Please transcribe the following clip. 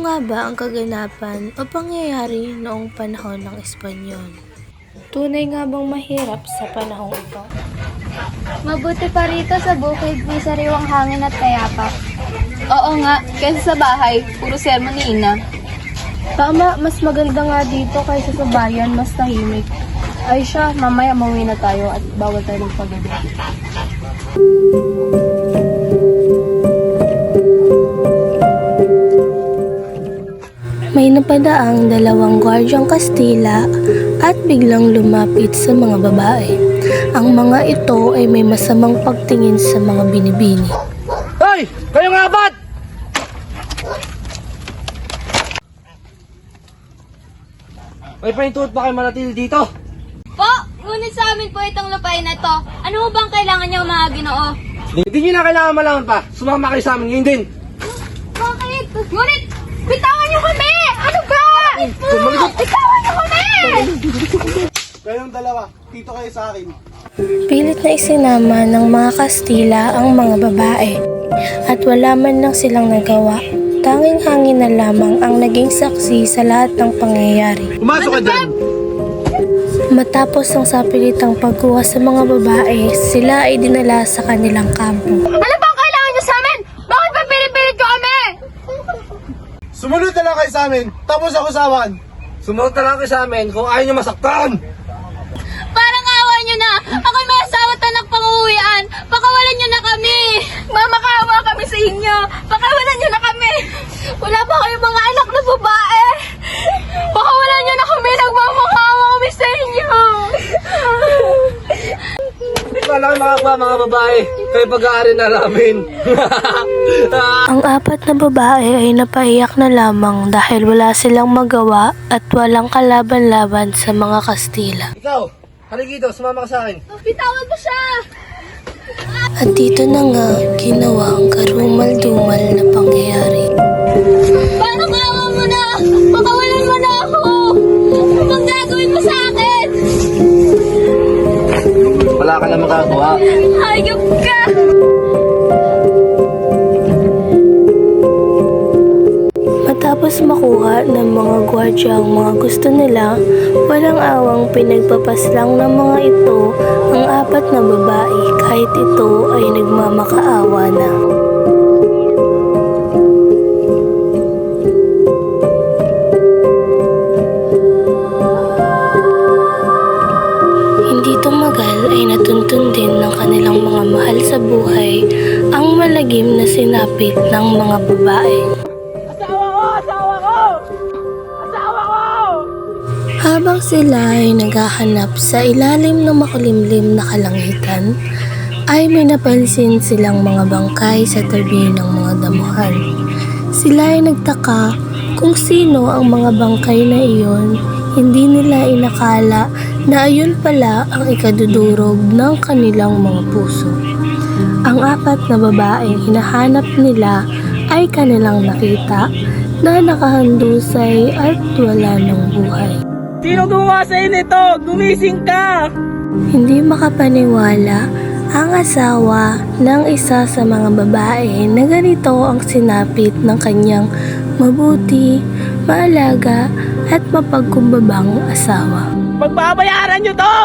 nga ba ang kaganapan o pangyayari noong panahon ng Espanyol? Tunay nga bang mahirap sa panahong ito? Mabuti pa rito sa bukid, may sariwang hangin at kayapa. Oo nga, kaysa sa bahay, puro sermon ni Ina. Tama, mas maganda nga dito kaysa sa bayan, mas tahimik. Ay siya, mamaya mauwi na tayo at bawal tayo magpagabi. May napadaang dalawang gwardyang Kastila at biglang lumapit sa mga babae. Ang mga ito ay may masamang pagtingin sa mga binibini. Hoy! Kayo nga ba't? May pahintuot ba kayo manatili dito? Po, ngunit sa amin po itong lupain na to. Ano ho bang kailangan niyo mga ginoo? Hindi nyo na kailangan malaman pa. Sumama kayo sa amin ngayon din. Bakit? Ngunit, bitawan niyo kami! Ba? Tumalikot! Bitawan niyo kami! Kayong dalawa, dito kayo sa akin. Pilit na isinama ng mga Kastila ang mga babae at wala man lang silang nagawa. Tanging hangin na lamang ang naging saksi sa lahat ng pangyayari. Pumasok ka dyan! Matapos ang sapilitang pagkuha sa mga babae, sila ay dinala sa kanilang kampo. Ano bang kailangan niyo sa amin? Bakit ba pinipilit niyo kami? Sumunod na lang kayo sa amin, tapos ako sawan. Sumunod na lang kayo sa amin kung ayaw nyo masaktan. Parang awa niyo na! Ako may asawa at anak pang uuwian! Pakawalan niyo na kami! Mama, kaawa kami sa inyo! Pakawalan niyo na kami! Wala pa kayong mga anak na babae! Pakawalan niyo na kami! Nagmamakaawa kami sa inyo! Wala kayo makakuha mga babae. Kayo pag-aari na namin. Ang apat na babae ay napaiyak na lamang dahil wala silang magawa at walang kalaban-laban sa mga Kastila. Ikaw, haligito, sumama ka sa akin. Bitawan mo siya! At dito na nga ginawa ang karumal-dumal na pangyayari. Ka na makagawa. Hayop ka! Matapos makuha ng mga gwardya ang mga gusto nila, walang awang pinagpapaslang ng mga ito ang apat na babae kahit ito ay nagmamakaawa na. Ang malagim na sinapit ng mga babae. Habang sila ay naghahanap sa ilalim ng makulimlim na kalangitan, ay may napansin silang mga bangkay sa tabi ng mga damuhan. Sila ay nagtaka kung sino ang mga bangkay na iyon. Hindi nila inakala na ayun pala ang ikadudurog ng kanilang mga puso. Ang apat na babaeng hinahanap nila ay kanilang nakita na nakahandusay at wala ng buhay. Sino gumawa sa nito? Gumising ka! Hindi makapaniwala ang asawa ng isa sa mga babae na ganito ang sinapit ng kanyang mabuti, maalaga at mapagkumbabang asawa. Pagbabayaran nyo to!